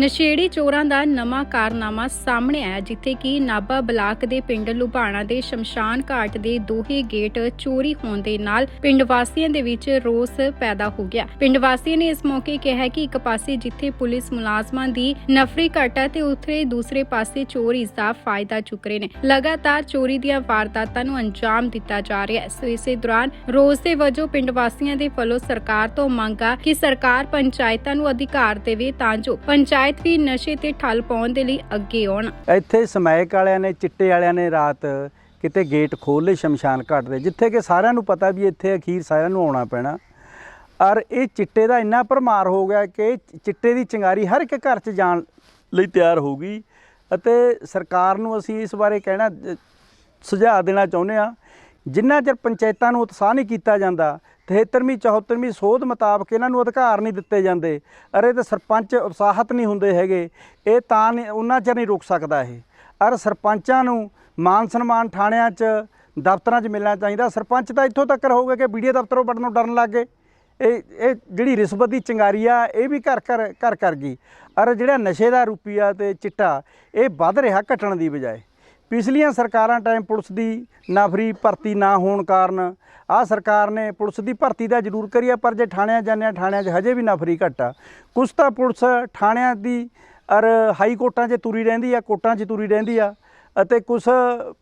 ਨਸ਼ੇੜੀ ਚੋਰਾਂ ਦਾ ਨਵਾਂ ਕਾਰਨਾਮਾ ਸਾਹਮਣੇ ਆਇਆ, ਜਿੱਥੇ ਕਿ ਨਾਭਾ ਬਲਾਕ ਦੇ ਪਿੰਡ ਲੁਬਾਣਾ ਦੇ ਸ਼ਮਸ਼ਾਨ ਘਾਟ ਦੇ ਦੋਹੇ ਗੇਟ ਚੋਰੀ ਹੋਣ ਦੇ ਨਾਲ ਪਿੰਡ ਵਾਸੀਆਂ ਦੇ ਵਿੱਚ ਰੋਸ ਪੈਦਾ ਹੋ ਗਿਆ। ਪਿੰਡ ਵਾਸੀਆਂ ਨੇ ਇਸ ਮੌਕੇ ਕਿਹਾ ਕਿ ਇੱਕ ਪਾਸੇ ਜਿੱਥੇ ਪੁਲਿਸ ਮੁਲਾਜ਼ਮਾਂ ਦੀ ਨਫਰੀ ਘਟ ਹੈ ਤੇ ਉੱਥੇ ਦੂਸਰੇ ਪਾਸੇ ਚੋਰ ਇਸ ਦਾ ਫਾਇਦਾ ਚੁੱਕ ਰਹੇ ਨੇ। ਲਗਾਤਾਰ ਚੋਰੀ ਦੀਆਂ ਵਾਰਦਾਤਾਂ ਨੂੰ ਅੰਜਾਮ ਦਿੱਤਾ ਜਾ ਰਿਹਾ ਹੈ। ਸੋ ਇਸੇ ਦੌਰਾਨ ਰੋਸ ਦੇ ਵਜੋਂ ਪਿੰਡ ਵਾਸੀਆਂ ਦੇ ਵੱਲੋਂ ਸਰਕਾਰ ਤੋਂ ਮੰਗ ਆ ਕਿ ਸਰਕਾਰ ਪੰਚਾਇਤਾਂ ਨੂੰ ਅਧਿਕਾਰ ਦੇਵੇ ਤਾਂ ਜੋ ਪੰਚਾਇਤ ਵੀ ਨਸ਼ੇ ਤੇ ਠੱਲ ਪਾਉਣ ਦੇ ਲਈ ਅੱਗੇ ਆਉਣ। ਇੱਥੇ ਸਮੈਕ ਵਾਲਿਆਂ ਨੇ, ਚਿੱਟੇ ਵਾਲਿਆਂ ਨੇ ਰਾਤ ਕਿਤੇ ਗੇਟ ਖੋਲ੍ਹ ਲਏ ਸ਼ਮਸ਼ਾਨ ਘਾਟ ਦੇ, ਜਿੱਥੇ ਕਿ ਸਾਰਿਆਂ ਨੂੰ ਪਤਾ ਵੀ ਇੱਥੇ ਅਖੀਰ ਸਾਰਿਆਂ ਨੂੰ ਆਉਣਾ ਪੈਣਾ। ਔਰ ਇਹ ਚਿੱਟੇ ਦਾ ਇੰਨਾ ਭਰਮਾਰ ਹੋ ਗਿਆ ਕਿ ਚਿੱਟੇ ਦੀ ਚਿੰਗਾਰੀ ਹਰ ਇੱਕ ਘਰ 'ਚ ਜਾਣ ਲਈ ਤਿਆਰ ਹੋ ਗਈ। ਅਤੇ ਸਰਕਾਰ ਨੂੰ ਅਸੀਂ ਇਸ ਬਾਰੇ ਕਹਿਣਾ, ਸੁਝਾਅ ਦੇਣਾ ਚਾਹੁੰਦੇ ਆ ਜਿੰਨਾ ਚਿਰ ਪੰਚਾਇਤਾਂ ਨੂੰ ਉਤਸ਼ਾਹ ਨਹੀਂ ਕੀਤਾ ਜਾਂਦਾ 73ਵੀਂ 74ਵੀਂ ਸੋਧ ਮੁਤਾਬਕ ਇਹਨਾਂ ਨੂੰ ਅਧਿਕਾਰ ਨਹੀਂ ਦਿੱਤੇ ਜਾਂਦੇ। ਅਰੇ ਤੇ ਸਰਪੰਚ ਉਤਸ਼ਾਹਤ ਨਹੀਂ ਹੁੰਦੇ ਹੈਗੇ, ਇਹ ਤਾਂ ਨਹੀਂ, ਉਹਨਾਂ ਚਿਰ ਨਹੀਂ ਰੁਕ ਸਕਦਾ ਇਹ। ਅਰ ਸਰਪੰਚਾਂ ਨੂੰ ਮਾਨ ਸਨਮਾਨ ਥਾਣਿਆਂ 'ਚ, ਦਫ਼ਤਰਾਂ 'ਚ ਮਿਲਣਾ ਚਾਹੀਦਾ। ਸਰਪੰਚ ਤਾਂ ਇੱਥੋਂ ਤੱਕ ਹੋ ਗਿਆ ਕਿ ਵੀਡੀਓ ਦਫ਼ਤਰੋਂ ਵੜਨ ਨੂੰ ਡਰਨ ਲੱਗ ਗਏ। ਇਹ ਇਹ ਜਿਹੜੀ ਰਿਸ਼ਵਤ ਦੀ ਚੰਗਾਰੀ ਆ, ਇਹ ਵੀ ਘਰ ਘਰ ਘਰ ਕਰ ਗਈ। ਅਰ ਜਿਹੜਾ ਨਸ਼ੇ ਦਾ ਰੂਪੀਆ ਤੇ ਚਿੱਟਾ, ਇਹ ਵੱਧ ਰਿਹਾ ਘਟਣ ਦੀ ਬਜਾਏ। ਪਿਛਲੀਆਂ ਸਰਕਾਰਾਂ ਟਾਈਮ ਪੁਲਿਸ ਦੀ ਨਾਫਰੀ ਭਰਤੀ ਨਾ ਹੋਣ ਕਾਰਨ ਆਹ ਸਰਕਾਰ ਨੇ ਪੁਲਿਸ ਦੀ ਭਰਤੀ ਦਾ ਜ਼ਰੂਰ ਕਰੀ ਆ ਪਰ ਜੇ ਥਾਣਿਆਂ ਜਾਂਦੇ ਆ ਥਾਣਿਆਂ 'ਚ ਹਜੇ ਵੀ ਨਾਫਰੀ ਘੱਟ ਆ। ਕੁਛ ਤਾਂ ਪੁਲਿਸ ਥਾਣਿਆਂ ਦੀ ਅਰ ਹਾਈ ਕੋਰਟਾਂ 'ਚ ਤੁਰੀ ਰਹਿੰਦੀ ਆ, ਕੋਰਟਾਂ 'ਚ ਤੁਰੀ ਰਹਿੰਦੀ ਆ। ਅਤੇ ਕੁਛ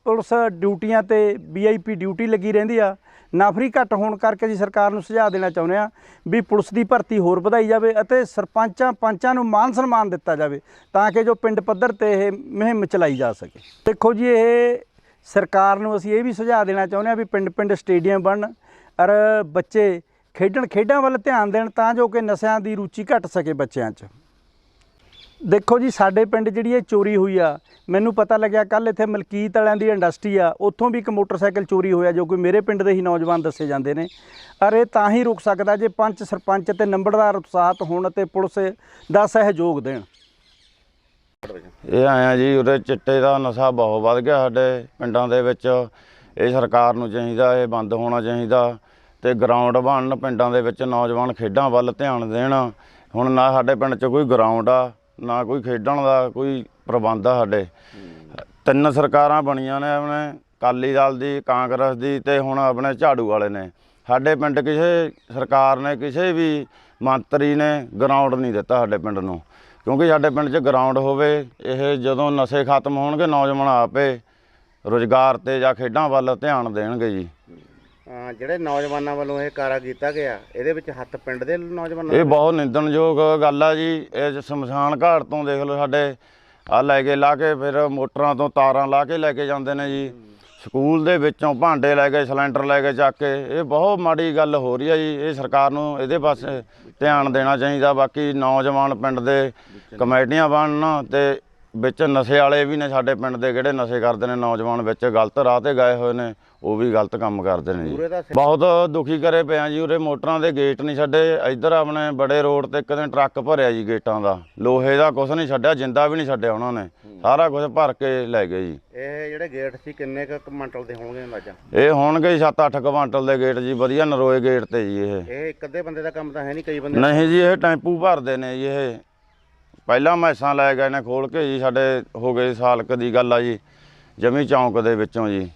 ਪੁਲਿਸ ਡਿਊਟੀਆਂ ਤੇ ਵੀਆਈਪੀ ਡਿਊਟੀ ਲੱਗੀ ਰਹਿੰਦੀ ਆ। ਨਾਫਰੀ ਘੱਟ ਹੋਣ ਕਰਕੇ ਅਸੀਂ ਸਰਕਾਰ ਨੂੰ ਸੁਝਾਅ ਦੇਣਾ ਚਾਹੁੰਦੇ ਆ ਵੀ ਪੁਲਿਸ ਦੀ ਭਰਤੀ ਹੋਰ ਵਧਾਈ ਜਾਵੇ ਅਤੇ ਸਰਪੰਚਾਂ ਪੰਚਾਂ ਨੂੰ ਮਾਨ ਸਨਮਾਨ ਦਿੱਤਾ ਜਾਵੇ ਤਾਂ ਕਿ ਜੋ ਪਿੰਡ ਪੱਧਰ ਤੇ ਇਹ ਮੁਹਿੰਮ ਚਲਾਈ ਜਾ ਸਕੇ। ਦੇਖੋ ਜੀ, ਇਹ ਸਰਕਾਰ ਨੂੰ ਅਸੀਂ ਇਹ ਵੀ ਸੁਝਾਅ ਦੇਣਾ ਚਾਹੁੰਦੇ ਆ ਵੀ ਪਿੰਡ ਪਿੰਡ ਸਟੇਡੀਅਮ ਬਣਨ ਔਰ ਬੱਚੇ ਖੇਡਣ ਖੇਡਾਂ ਵੱਲ ਧਿਆਨ ਦੇਣ ਤਾਂ ਜੋ ਕਿ ਨਸ਼ਿਆਂ ਦੀ ਰੁਚੀ ਘਟ ਸਕੇ ਬੱਚਿਆਂ 'ਚ। ਦੇਖੋ ਜੀ, ਸਾਡੇ ਪਿੰਡ ਜਿਹੜੀ ਇਹ ਚੋਰੀ ਹੋਈ ਆ, ਮੈਨੂੰ ਪਤਾ ਲੱਗਿਆ ਕੱਲ ਇੱਥੇ ਮਲਕੀਤ ਵਾਲਿਆਂ ਦੀ ਇੰਡਸਟਰੀ ਆ, ਉੱਥੋਂ ਵੀ ਇੱਕ ਮੋਟਰਸਾਈਕਲ ਚੋਰੀ ਹੋਇਆ, ਜੋ ਕਿ ਮੇਰੇ ਪਿੰਡ ਦੇ ਹੀ ਨੌਜਵਾਨ ਦੱਸੇ ਜਾਂਦੇ ਨੇ। ਅਰ ਇਹ ਤਾਂ ਹੀ ਰੁਕ ਸਕਦਾ ਜੇ ਪੰਚ ਸਰਪੰਚ ਤੇ ਨੰਬਰਦਾਰ ਉਤਸ਼ਾਹਤ ਹੋਣ ਅਤੇ ਪੁਲਿਸ ਦਾ ਸਹਿਯੋਗ ਦੇਣ। ਇਹ ਆਇਆ ਜੀ, ਉਹਦੇ ਚਿੱਟੇ ਦਾ ਨਸ਼ਾ ਬਹੁਤ ਵੱਧ ਗਿਆ ਸਾਡੇ ਪਿੰਡਾਂ ਦੇ ਵਿੱਚ। ਇਹ ਸਰਕਾਰ ਨੂੰ ਚਾਹੀਦਾ, ਇਹ ਬੰਦ ਹੋਣਾ ਚਾਹੀਦਾ ਤੇ ਗਰਾਊਂਡ ਬਣਨ, ਪਿੰਡਾਂ ਦੇ ਵਿੱਚ ਨੌਜਵਾਨ ਖੇਡਾਂ ਵੱਲ ਧਿਆਨ ਦੇਣ। ਹੁਣ ਨਾ ਸਾਡੇ ਪਿੰਡ 'ਚ ਕੋਈ ਗਰਾਊਂਡ ਆ ਨਾ ਕੋਈ ਖੇਡਣ ਦਾ ਕੋਈ ਪ੍ਰਬੰਧ ਆ ਸਾਡੇ। ਤਿੰਨ ਸਰਕਾਰਾਂ ਬਣੀਆਂ ਨੇ ਆਪਣੇ, ਅਕਾਲੀ ਦਲ ਦੀ, ਕਾਂਗਰਸ ਦੀ ਤੇ ਹੁਣ ਆਪਣੇ ਝਾੜੂ ਵਾਲੇ ਨੇ। ਸਾਡੇ ਪਿੰਡ ਕਿਸੇ ਸਰਕਾਰ ਨੇ ਕਿਸੇ ਵੀ ਮੰਤਰੀ ਨੇ ਗਰਾਊਂਡ ਨਹੀਂ ਦਿੱਤਾ ਸਾਡੇ ਪਿੰਡ ਨੂੰ। ਕਿਉਂਕਿ ਸਾਡੇ ਪਿੰਡ 'ਚ ਗਰਾਊਂਡ ਹੋਵੇ, ਇਹ ਜਦੋਂ ਨਸ਼ੇ ਖਤਮ ਹੋਣਗੇ, ਨੌਜਵਾਨ ਆਪੇ ਰੁਜ਼ਗਾਰ ਤੇ ਜਾਂ ਖੇਡਾਂ ਵੱਲ ਧਿਆਨ ਦੇਣਗੇ ਜੀ। ਜਿਹੜੇ ਨੌਜਵਾਨਾਂ ਵੱਲੋਂ ਇਹ ਕਾਰਾ ਕੀਤਾ ਗਿਆ, ਇਹਦੇ ਵਿੱਚ ਹੱਥ ਪਿੰਡ ਦੇ ਨੌਜਵਾਨਾਂ ਇਹ ਬਹੁਤ ਨਿੰਦਣਯੋਗ ਗੱਲ ਆ ਜੀ। ਇਹ ਸ਼ਮਸ਼ਾਨ ਘਾਟ ਤੋਂ ਦੇਖ ਲਓ ਸਾਡੇ, ਆ ਲੈ ਕੇ ਲਾ ਕੇ ਫਿਰ ਮੋਟਰਾਂ ਤੋਂ ਤਾਰਾਂ ਲਾ ਕੇ ਲੈ ਕੇ ਜਾਂਦੇ ਨੇ ਜੀ। ਸਕੂਲ ਦੇ ਵਿੱਚੋਂ ਭਾਂਡੇ ਲੈ ਕੇ ਸਿਲੰਡਰ ਲੈ ਕੇ ਚੱਕ ਕੇ। ਇਹ ਬਹੁਤ ਮਾੜੀ ਗੱਲ ਹੋ ਰਹੀ ਆ ਜੀ। ਇਹ ਸਰਕਾਰ ਨੂੰ ਇਹਦੇ ਪਾਸੇ ਧਿਆਨ ਦੇਣਾ ਚਾਹੀਦਾ। ਬਾਕੀ ਨੌਜਵਾਨ ਪਿੰਡ ਦੇ ਕਮੇਟੀਆਂ ਬਣਨ ਤੇ ਵਿੱਚ ਨਸ਼ੇ ਵਾਲੇ ਵੀ ਨੇ ਸਾਡੇ ਪਿੰਡ ਦੇ ਜਿਹੜੇ ਨਸ਼ੇ ਕਰਦੇ ਨੇ ਨੌਜਵਾਨ ਵਿੱਚ ਗਲਤ ਰਾਹ ਤੇ ਗਏ ਹੋਏ ਨੇ ਉਹ ਵੀ ਗਲਤ ਕੰਮ ਕਰਦੇ ਨੇ ਜੀ। ਬਹੁਤ ਦੁਖੀ ਕਰੇ ਪਿਆ ਜੀ ਉਰੇ ਮੋਟਰਾਂ ਦੇ ਗੇਟ ਨਹੀਂ ਛੱਡੇ ਇੱਧਰ ਆਪਣੇ ਬੜੇ ਰੋਡ ਤੇ ਇੱਕ ਦਿਨ ਟਰੱਕ ਭਰਿਆ ਜੀ ਗੇਟਾਂ ਦਾ ਲੋਹੇ ਦਾ ਕੁਝ ਨਹੀਂ ਛੱਡਿਆ ਜਿੰਦਾ ਵੀ ਨਹੀਂ ਛੱਡਿਆ ਉਹਨਾਂ ਨੇ ਸਾਰਾ ਕੁਝ ਭਰ ਕੇ ਲੈ ਗਏ ਜੀ। ਇਹ ਜਿਹੜੇ ਗੇਟ ਸੀ ਕਿੰਨੇ ਕੁ ਕੁਇੰਟਲ ਦੇ ਹੋਣਗੇ ਅੰਦਾਜ਼ਾ? ਇਹ ਹੋਣਗੇ 7-8 ਕੁਆਂਟਲ ਦੇ ਗੇਟ ਜੀ ਵਧੀਆ ਨਰੋਏ ਗੇਟ ਤੇ ਜੀ ਇਹ। ਇਹ ਇੱਕ ਅੱਧੇ ਬੰਦੇ ਦਾ ਕੰਮ ਤਾਂ ਹੈ ਨਹੀਂ ਕਈ ਬੰਦੇ ਨਹੀਂ ਜੀ ਇਹ ਟੈਂਪੂ ਭਰਦੇ ਨੇ ਜੀ ਇਹ। ਪਹਿਲਾਂ ਮੈਸਾਂ ਲੈ ਗਏ ਨੇ ਖੋਲ ਕੇ ਜੀ, ਸਾਡੇ ਹੋ ਗਏ ਸਾਲ ਕੁ ਦੀ ਗੱਲ ਆ ਜੀ, ਜਮੀ ਚੌਂਕ ਦੇ ਵਿੱਚੋਂ ਜੀ।